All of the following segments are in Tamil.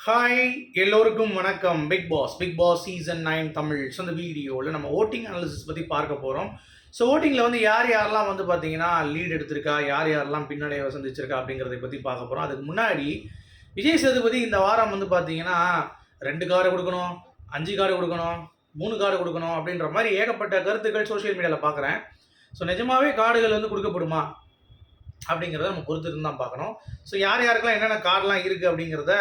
ஹாய் எல்லோருக்கும் வணக்கம். Bigg Boss Bigg Boss season nine Tamil. So இந்த வீடியோவில் நம்ம ஓட்டிங் அனாலிசிஸ் பற்றி பார்க்க போகிறோம் ஸோ ஓட்டிங்கில் வந்து யார் யாரெல்லாம் வந்து பார்த்தீங்கன்னா லீட் எடுத்திருக்கா யார் யாரெல்லாம் பின்னடைவை சந்திச்சிருக்கா அப்படிங்கிறத பற்றி பார்க்க போகிறோம் அதுக்கு முன்னாடி விஜய் சேதுபதி இந்த வாரம் வந்து பார்த்தீங்கன்னா ரெண்டு கார்டு கொடுக்கணும் அஞ்சு கார்டு கொடுக்கணும் மூணு கார்டு கொடுக்கணும் அப்படின்ற மாதிரி ஏகப்பட்ட கருத்துக்கள் சோஷியல் மீடியாவில் பார்க்குறேன் ஸோ நிஜமாவே கார்டுகள் வந்து கொடுக்கப்படுமா அப்படிங்கிறத நம்ம பொறுத்து தான் பார்க்கணும். ஸோ யார் யாருக்கெல்லாம் என்னென்ன கார்டெலாம் இருக்குது அப்படிங்கிறத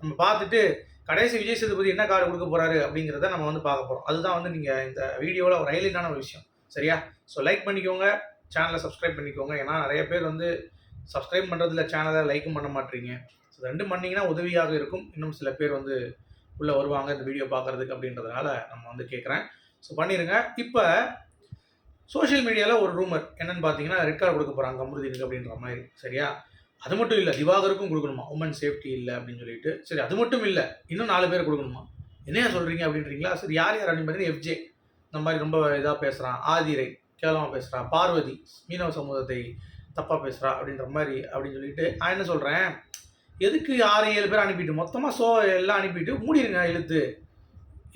நம்ம பார்த்துட்டு கடைசி விஜய் சேதுபதி என்ன கார்டு கொடுக்க போறாரு அப்படிங்கிறத நம்ம வந்து பார்க்க போகிறோம் அதுதான் வந்து நீங்கள் இந்த வீடியோவில் ஒரு ஹைலைட்டான ஒரு விஷயம். சரியா? ஸோ லைக் பண்ணிக்கோங்க. சேனலை சப்ஸ்கிரைப் பண்ணிக்கோங்க. ஏன்னா நிறைய பேர் வந்து சப்ஸ்கிரைப் பண்ணுறதுல சேனலை லைக்கும் பண்ண மாட்டீங்க. ஸோ ரெண்டும் பண்ணிங்கன்னா உதவியாக இருக்கும். இன்னும் சில பேர் வந்து உள்ளே வருவாங்க இந்த வீடியோ பார்க்குறதுக்கு அப்படின்றதுனால நம்ம வந்து கேட்குறேன். ஸோ பண்ணிடுங்க இப்போ சோஷியல் மீடியாவில் ஒரு ரூமர் என்னென்னு பார்த்தீங்கன்னா ரெட் கார்டு கொடுக்க போகிறாங்க அமிர்தீனுக்கு அப்படின்ற மாதிரி. சரியா? அது மட்டும் இல்லை திவாகருக்கும் கொடுக்கணுமா? உமன் சேஃப்டி இல்லை அப்படின்னு சொல்லிட்டு. சரி அது மட்டும் இல்லை இன்னும் நாலு பேர் கொடுக்கணுமா? என்னையா சொல்கிறீங்க அப்படின்றீங்களா? சரி யார் யார் அப்படின்னு பார்த்தீங்கன்னா எஃப்ஜே இந்த மாதிரி ரொம்ப இதாக பேசுகிறான் ஆதிரை கேவலமாக பேசுகிறான் பார்வதி மீனவ சமூகத்தை தப்பாக பேசுகிறா அப்படின்ற மாதிரி அப்படின்னு சொல்லிட்டு நான் என்ன சொல்கிறேன் எதுக்கு ஆறு ஏழு பேர் அனுப்பிட்டு மொத்தமாக ஷோ எல்லாம் அனுப்பிட்டு மூடிடுங்க எழுத்து.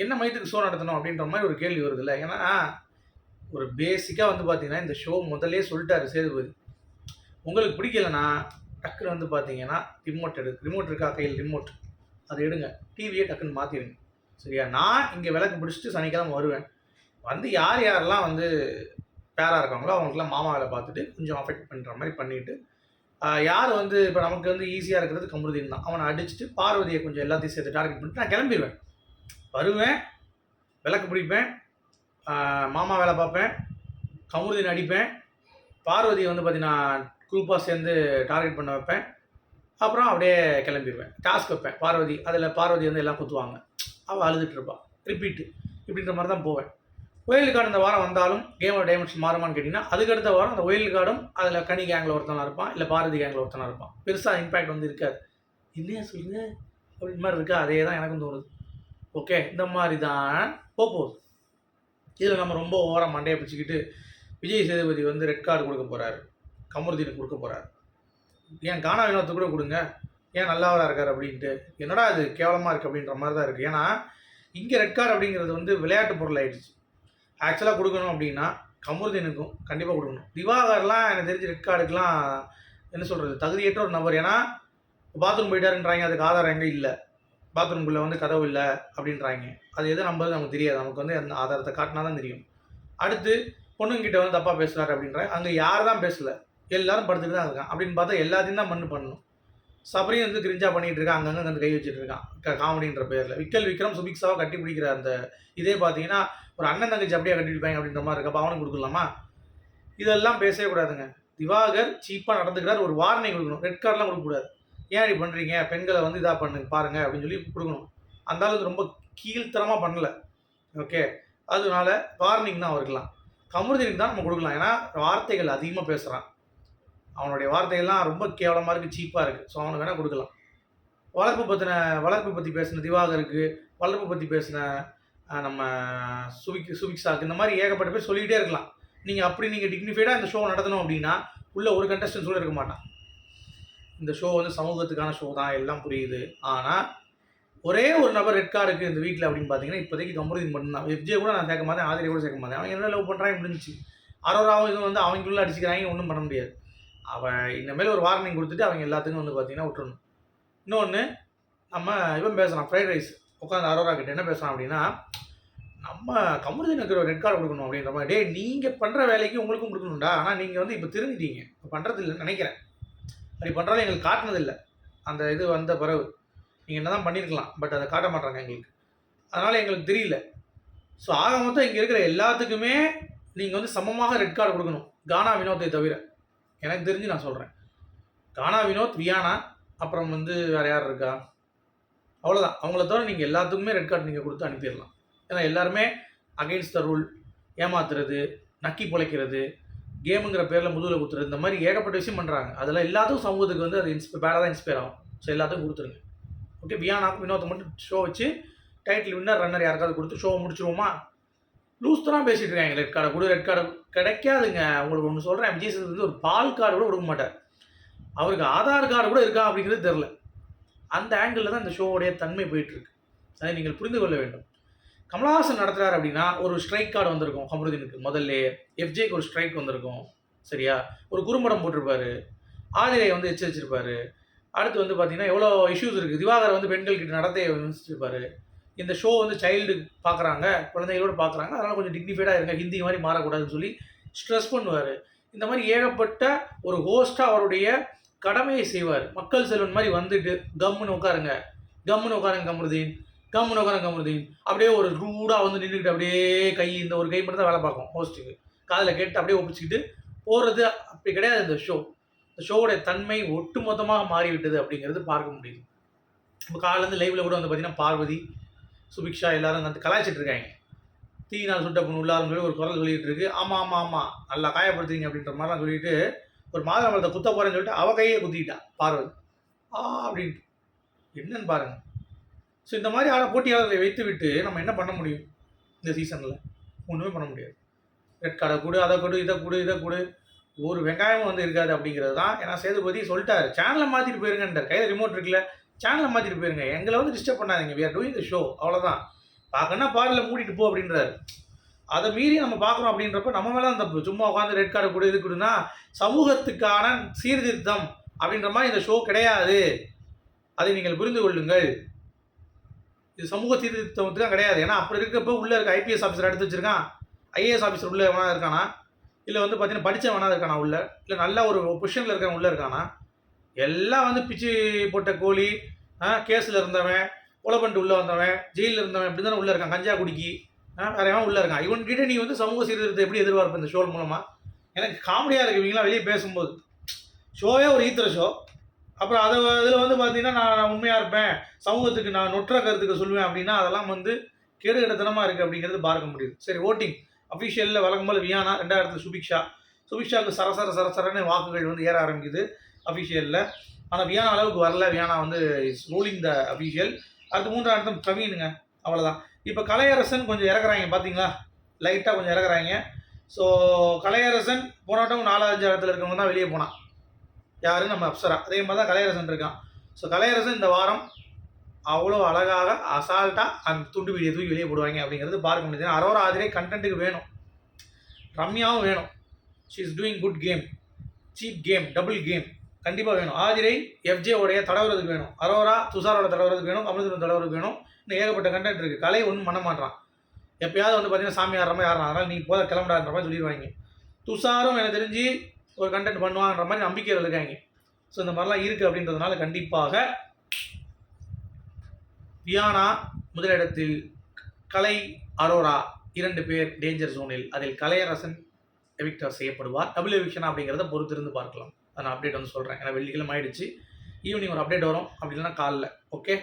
என்ன மையத்துக்கு ஷோ நடத்தணும் அப்படின்ற மாதிரி ஒரு கேள்வி வருது இல்லை ஏன்னா ஒரு பேசிக்காக வந்து பார்த்தீங்கன்னா இந்த ஷோ முதலே சொல்லிட்டாரு சேதுபதி. உங்களுக்கு பிடிக்கலனா டக்குன்னு வந்து பார்த்தீங்கன்னா ரிமோட் எடு ரிமோட் இருக்கா கையில் ரிமோட் அதை எடுங்க. டிவியை டக்குன்னு மாற்றிடுங்க சரியா? நான் இங்கே விளக்கு பிடிச்சிட்டு சனிக்கிழமை வருவேன். வந்து யார் யாரெல்லாம் வந்து பேராக இருக்காங்களோ அவங்களுக்குலாம் மாமா வேலை பார்த்துட்டு கொஞ்சம் அஃபெக்ட் பண்ணுற மாதிரி பண்ணிவிட்டு யார் வந்து இப்போ நமக்கு வந்து ஈஸியாக இருக்கிறது கமருதீன் தான். அவனை அடிச்சுட்டு பார்வதியை கொஞ்சம் எல்லாத்தையும் சேர்த்து டார்கெட் பண்ணிட்டு நான் கிளம்பிடுவேன் வருவேன் விளக்கு பிடிப்பேன் மாமா வேலை பார்ப்பேன் கமருதீன் அடிப்பேன். பார்வதியை வந்து பார்த்தீங்கன்னா குரூப்பாக சேர்ந்து டார்கெட் பண்ண வைப்பேன். அப்புறம் அப்படியே கிளம்பிடுவேன் டாஸ்க் வைப்பேன். பார்வதி அதில் பார்வதி வந்து எல்லாம் குத்துவாங்க. அவள் அழுதுட்டு இருப்பாள் ரிப்பீட்டு இப்படின்ற மாதிரி தான் போவேன். ஒயில் கார்டு இந்த வாரம் வந்தாலும் கேமோட டைமென்ஷன் மாறுமான்னு கேட்டிங்கன்னா அதுக்கடுத்த வாரம் அந்த ஒயில் கார்டும் அதில் கனி கேங்கில் ஒருத்தனாக இருப்பான். இல்லை பாரதி கேங்கில் ஒருத்தனாக இருப்பான். பெருசாக இம்பேக்ட் வந்து இருக்காது. என்னையா சொல்லுங்க? அப்படி மாதிரி இருக்கா? அதே தான் எனக்கும் தோணுது. ஓகே இந்த மாதிரி தான் போக போகுது இதில் நம்ம ரொம்ப ஓரம் மண்டையை பிடிச்சிக்கிட்டு விஜய் சேதுபதி வந்து ரெட் கார்டு கொடுக்க போகிறாரு கமருதீனுக்கு கொடுக்க போகிறார் ஏன் கானா வினோத்து கூட கொடுங்க. ஏன் நல்லவராக இருக்கார் அப்படின்ட்டு. என்னடா இது கேவலமாக இருக்குது அப்படின்ற மாதிரி தான் இருக்குது ஏன்னா இங்கே ரெட் கார்டு அப்படிங்கிறது வந்து விளையாட்டு பொருள் ஆயிடுச்சு. ஆக்சுவலாக கொடுக்கணும் அப்படின்னா கமருதீனுக்கும் கண்டிப்பாக கொடுக்கணும். திவாகர்லாம் எனக்கு தெரிஞ்சு ரெட் கார்டுக்கெலாம் என்ன சொல்கிறது தகுதியற்ற ஒரு நபர். ஏன்னா பாத்ரூம் போயிட்டாருன்றாங்க. அதுக்கு ஆதாரம் எங்கே இல்லை. பாத்ரூம்குள்ளே வந்து கதவு இல்லை அப்படின்றாங்க. அது எது நம்பது நமக்கு தெரியாது. நமக்கு வந்து அந்த ஆதாரத்தை காட்டினா தான் தெரியும். அடுத்து பொண்ணுங்கிட்ட வந்து தப்பாக பேசுகிறாரு அப்படின்றாங்க. அங்கே யார் தான் பேசலை? எல்லாரும் படுத்துட்டு தான் இருக்கான் அப்படின்னு பார்த்தா எல்லாத்தையும் தான் மண்ணு பண்ணணும். சபரியும் வந்து கிரிஞ்சா பண்ணிகிட்டு இருக்கான் அங்கங்கே வந்து கை வச்சுட்டு இருக்கான் காமெடின்ற பேரில். விக்கல் விக்ரம் சுபிக்ஸாவை கட்டி பிடிக்கிற அந்த இதே பார்த்தீங்கன்னா ஒரு அண்ணன் தங்கச்சி அப்படியே கட்டி அப்படின்ற மாதிரி இருக்கா. அப்ப அவனுக்கு கொடுக்கலாமா? இதெல்லாம் பேசவே கூடாதுங்க. திவாகர் சீப்பாக நடந்துக்கிறார் ஒரு வார்னிங் கொடுக்கணும். ரெட் கார்டெலாம் கொடுக்கக்கூடாது. ஏன் இப்படி பண்ணுறீங்க பெண்களை வந்து இதாக பண்ணுங்க பாருங்கள் அப்படின்னு சொல்லி கொடுக்கணும். அந்த அளவுக்கு ரொம்ப கீழ்த்தரமாக பண்ணலை. ஓகே. அதனால வார்னிங் தான் அவருக்கலாம் கமருதீனுக்கு தான் நம்ம கொடுக்கலாம். ஏன்னா வார்த்தைகள் அதிகமாக பேசுகிறான் அவனுடைய வார்த்தைகள்லாம் ரொம்ப கேவலமாக இருக்குது சீப்பாக இருக்குது ஸோ அவனுக்கு வேணால் கொடுக்கலாம். வளர்ப்பு பற்றின வளர்ப்பு பற்றி பேசின திவாகருக்கு வளர்ப்பு பற்றி பேசின நம்ம சுபிக் சாக்கு இந்த மாதிரி ஏகப்பட்ட பேர் சொல்லிக்கிட்டே இருக்கலாம். நீங்கள் அப்படி நீங்கள் டிக்னிஃபைடாக இந்த ஷோ நடத்தணும் அப்படின்னா உள்ளே ஒரு கண்டஸ்டன்ஸ் கூட இருக்க மாட்டான். இந்த ஷோ வந்து சமூகத்துக்கான ஷோ தான் எல்லாம் புரியுது. ஆனால் ஒரே ஒரு நபர் ரெட் கார்டுக்கு இந்த வீட்டில் அப்படின்னு பார்த்தீங்கன்னா இப்போதைக்கு கமருதீன் மட்டும்தான். எஃப்ஜே கூட நான் சேர்க்க மாட்டேன் ஆதிரை கூட சேர்க்க மாட்டேன். அவன் என்ன லவ் பண்ணுறாங்க முடிஞ்சுச்சு அரோராவும் இது வந்து அவங்களுக்குள்ள அடிச்சுக்கிறாங்க ஒன்றும் பண்ண முடியாது. அவன் இனிமேல் ஒரு வார்னிங் கொடுத்துட்டு அவங்க எல்லாத்துக்கும் வந்து பார்த்தீங்கன்னா விட்டுறணும். இன்னொன்று நம்ம இவன் பேசுகிறான் ஃப்ரைட் ரைஸ் உட்காந்து அரோரா கிட்ட என்ன பேசுகிறான் அப்படின்னா நம்ம கமருதீனுக்கு ஒரு ரெட் கார்டு கொடுக்கணும் அப்படின்ற மாதிரி. டே நீங்கள் பண்ணுற வேலைக்கு உங்களுக்கும் கொடுக்கணும்டா. ஆனால் நீங்கள் வந்து இப்போ திரும்பிட்டீங்க இப்போ பண்ணுறது இல்லைன்னு நினைக்கிறேன். அப்படி பண்ணுறாலும் எங்களுக்கு காட்டினதில்லை. அந்த இது வந்த பிறகு. நீங்கள் என்ன தான் பண்ணியிருக்கலாம் பட் அதை காட்ட மாட்டாங்க எங்களுக்கு. அதனால் எங்களுக்கு தெரியல. ஸோ ஆக மொத்தம் இங்கே இருக்கிற எல்லாத்துக்குமே நீங்கள் வந்து சமமாக ரெட் கார்டு கொடுக்கணும். கானா வினோத்தை தவிர. எனக்கு தெரிஞ்சு நான் சொல்கிறேன் கானா வினோத் வியானா அப்புறம் வந்து வேறு யார் இருக்கா? அவ்வளோதான் அவங்கள தவிர நீங்கள் எல்லாத்துக்குமே ரெட் கார்டு நீங்கள் கொடுத்து அனுப்பிடலாம். ஏன்னா எல்லாருமே அகெயின்ஸ்ட் த ரூல் ஏமாத்துறது நக்கி பிழைக்கிறது கேமுங்கிற பேரில் முதுகில் குத்துறது இந்த மாதிரி ஏகப்பட்ட விஷயம் பண்ணுறாங்க அதெல்லாம் எல்லாத்துக்கும் சமூகத்துக்கு வந்து அது இன்ஸ்பை பேடாக தான் இன்ஸ்பயர் ஆகும். ஸோ எல்லாத்துக்கும் கொடுத்துருங்க. ஓகே வியானா வினோத்தை மட்டும் ஷோ வச்சு டைட்டில் வின்னர் ரன்னர் யாருக்காவது கொடுத்து ஷோவை முடிச்சிருவோமா? லூஸ்தான் பேசிகிட்டு பேசிட்டு இருக்காங்க. ரெட் கார்டை கூட ரெட் கார்டு கிடைக்காதுங்க. உங்களுக்கு ஒன்று சொல்கிறேன் விஜய் சேதுபதி வந்து ஒரு பால் கார்டு கூட கொடுக்க மாட்டார். அவருக்கு ஆதார் கார்டு கூட இருக்கா அப்படிங்கிறது தெரில அந்த ஆங்கிளில் தான் இந்த ஷோவுடைய தன்மை போயிட்டுருக்கு. அதை நீங்கள் புரிந்து கொள்ள வேண்டும். கமலஹாசன் நடத்துகிறார் அப்படின்னா ஒரு ஸ்ட்ரைக் கார்டு வந்திருக்கும். கமருதீனுக்கு முதல்ல எஃப்ஜேக்கு ஒரு ஸ்ட்ரைக் வந்திருக்கும். சரியா? ஒரு குறும்படம் போட்டிருப்பாரு. ஆதிரை வந்து எச்சரிச்சிருப்பாரு. அடுத்து வந்து பார்த்தீங்கன்னா எவ்வளோ இஷ்யூஸ் இருக்குது திவாகர் வந்து பெண்கள் கிட்ட நடத்தையை விமர்சிச்சிருப்பாரு. இந்த ஷோ வந்து சைல்டு பார்க்குறாங்க குழந்தைகளோடு பார்க்குறாங்க அதனால் கொஞ்சம் டிக்னிஃபைடாக இருங்க ஹிந்தி மாதிரி மாறக்கூடாதுன்னு சொல்லி ஸ்ட்ரெஸ் பண்ணுவார். இந்த மாதிரி ஏகப்பட்ட ஒரு ஹோஸ்ட்டாக அவருடைய கடமையை செய்வார். மக்கள் செல்வன் மாதிரி வந்துட்டு கம்முன்னு உட்காருங்க. கம்முன்னு உட்காருங்க கமருதீன். கம்முன்னு உட்காருங்க கமருதீன். அப்படியே ஒரு ரூடாக வந்து நின்றுக்கிட்டு அப்படியே கை இந்த ஒரு கை மட்டும் தான் வேலை பார்க்கும் ஹோஸ்ட்டுக்கு காதில் கேட்டு அப்படியே ஒப்பிச்சுக்கிட்டு போகிறது அப்படி கிடையாது இந்த ஷோ இந்த ஷோவோடைய தன்மை ஒட்டுமொத்தமாக மாறிவிட்டது அப்படிங்கிறது பார்க்க முடியுது. இப்போ காலேருந்து லைவில் கூட வந்து பார்த்தீங்கன்னா பார்வதி சுபிக்ஷா எல்லாரும் வந்து கலாய்ச்சிட்டு இருக்காங்க. தீயினால் சுட்ட பொண்ணு உள்ளாருன்னு சொல்லி ஒரு குரல் சொல்லிட்டு இருக்கு. ஆமாம் ஆமாம் ஆமாம் நல்லா காயப்படுத்துறீங்க அப்படின்ற மாதிரிலாம் சொல்லிட்டு ஒரு மாதவளத்தை குத்த போகிறேன்னு சொல்லிட்டு அவ கையே குத்திக்கிட்டா பார்வதி. ஆ அப்படின்ட்டு. என்னன்னு பாருங்க. ஸோ இந்த மாதிரி ஆன போட்டியாளர்களை வைத்து விட்டு நம்ம என்ன பண்ண முடியும்? இந்த சீசனில் ஒன்றுமே பண்ண முடியாது. ரெட் கார்டை கொடு அதை கொடு இதை கொடு இதை கொடு. ஒரு வெங்காயமும் வந்து இருக்காது அப்படிங்கிறது தான். ஏன்னா சேதுபதி சொல்லிட்டாரு. சேனலை மாற்றிட்டு போயிருங்கன்றார். கையில் ரிமோட் இருக்குல்ல. சேனலை மாற்றிட்டு போயிருங்க. எங்களை வந்து டிஸ்டர்ப் பண்ணாதீங்க. We are doing the show அவ்வளோதான் பார்க்கணும்னா பாரில் மூடிட்டு போ அப்படின்றாரு. அதை மீறி நம்ம பார்க்குறோம் அப்படின்றப்ப நம்ம மேலே அந்த சும்மா உட்காந்து ரெட் கார்டு கொடு இது கொடுனா சமூகத்துக்கான சீர்திருத்தம் அப்படின்ற மாதிரி இந்த ஷோ கிடையாது. அதை நீங்கள் புரிந்து கொள்ளுங்கள். இது சமூக சீர்திருத்தத்துக்கு கிடையாது. ஏன்னா அப்படி இருக்கப்போ உள்ளே இருக்க ஐபிஎஸ் ஆஃபீஸர் எடுத்து வச்சிருக்கான். ஐஏஎஸ் ஆஃபீஸர் உள்ளே வேணா இருக்கானா? இல்லை வந்து பார்த்தீங்கன்னா படித்த வேணா இருக்கானா உள்ள? இல்லை நல்ல ஒரு பொசிஷனில் இருக்கவன் உள்ளே இருக்கானா? எல்லாம் வந்து பிச்சு போட்ட கோழி கேஸில் இருந்தவன் கொலை பண்ணிட்டு உள்ளே வந்தவன் ஜெயிலில் இருந்தவன் இப்படி தானே உள்ளே இருக்கான் கஞ்சா குடிக்கி ஆ, வேற எவன் உள்ளே இருக்கான். இவன்கிட்ட நீ வந்து சமூக சீர்திருத்தத்தை எப்படி எதிர்பார்ப்ப இந்த ஷோ மூலமாக எனக்கு காமெடியாக இருக்கு இவங்களாம் வெளியே பேசும்போது. ஷோவே ஒரு ஈத்திர ஷோ அப்புறம் அதை இதில் வந்து பார்த்தீங்கன்னா நான் நான் உண்மையாக இருப்பேன். சமூகத்துக்கு நான் நொற்ற கருத்துக்கு சொல்லுவேன் அப்படின்னா அதெல்லாம் வந்து கேடுகடத்தனமாக இருக்குது அப்படிங்கிறது பார்க்க முடியுது. சரி ஓட்டிங் அஃபிஷியலில் வழக்கம் போல் வியானா ரெண்டாயிரத்து சுபிக்ஷா. சுபிக்ஷாவுக்கு சரசர சரசரன்னு வாக்குகள் வந்து ஏற ஆரம்பிக்குது. அஃபிஷியலில் ஆனால் வியானா அளவுக்கு வரல. வியானா வந்து இஸ் ரூலிங் த அஃபிஷியல் அடுத்து மூன்றாம் இடத்துல பிரவீனுங்க. அவ்வளோதான் இப்போ கலையரசன் கொஞ்சம் இறக்குறாங்க பார்த்தீங்களா லைட்டாக கொஞ்சம் இறக்குறாங்க. ஸோ கலையரசன் போனாட்டம் நாலாவது இடத்துல இருக்கவங்க தான் வெளியே போனான். யாரு? நம்ம அப்சரா. அதே மாதிரி தான் கலையரசன் இருக்கான். ஸோ கலையரசன் இந்த வாரம் அவ்வளோ அழகாக அசால்ட்டாக அந்த துண்டு வீடியோ தூக்கி வெளியே போடுவாங்க அப்படிங்கிறது பார்க்க முடியுது அரோரா ஆதிரே கண்டென்ட்டுக்கு வேணும். ரம்யாவும் வேணும். She is doing good game cheap game double game கண்டிப்பாக வேணும். ஆதிரை எஃப்ஜே உடைய தடவுறதுக்கு வேணும். அரோரா துஷாரோட தடவுறதுக்கு வேணும். அமிர்தன் தடவுறதுக்கு வேணும். இன்னும் ஏகப்பட்ட கண்டென்ட் இருக்குது கலை ஒன்றும் பண்ண மாட்டான் எப்பயாவது வந்து பார்த்தீங்கன்னா சாமி ஆடுற மாதிரி ஆடுறான். அதனால் நீ போத கிளம்புடான்ற மாதிரி சொல்லிடுவாங்க. துஷாரும் எனக்கு தெரிஞ்சு ஒரு கண்டென்ட் பண்ணுவாங்கன்ற மாதிரி நம்பிக்கையில் இருக்காங்க. ஸோ இந்த மாதிரிலாம் இருக்குது அப்படின்றதுனால கண்டிப்பாக வியானா முதலிடத்தில் கலை அரோரா இரண்டு பேர் டேஞ்சர் ஜோனில் அதில் கலையரசன் எவிக்டர் செய்யப்படுவார். டபுள் எவிக்ஷன் அப்படிங்கிறத பொறுத்திருந்து பார்க்கலாம். நான் அப்டேட் வந்து சொல்கிறேன் ஏன்னா வெள்ளிக்கிழமை ஆயிடுச்சு. ஈவினிங் ஒரு அப்டேட் வரும். அப்படி இல்லைன்னா காலைல. ஓகே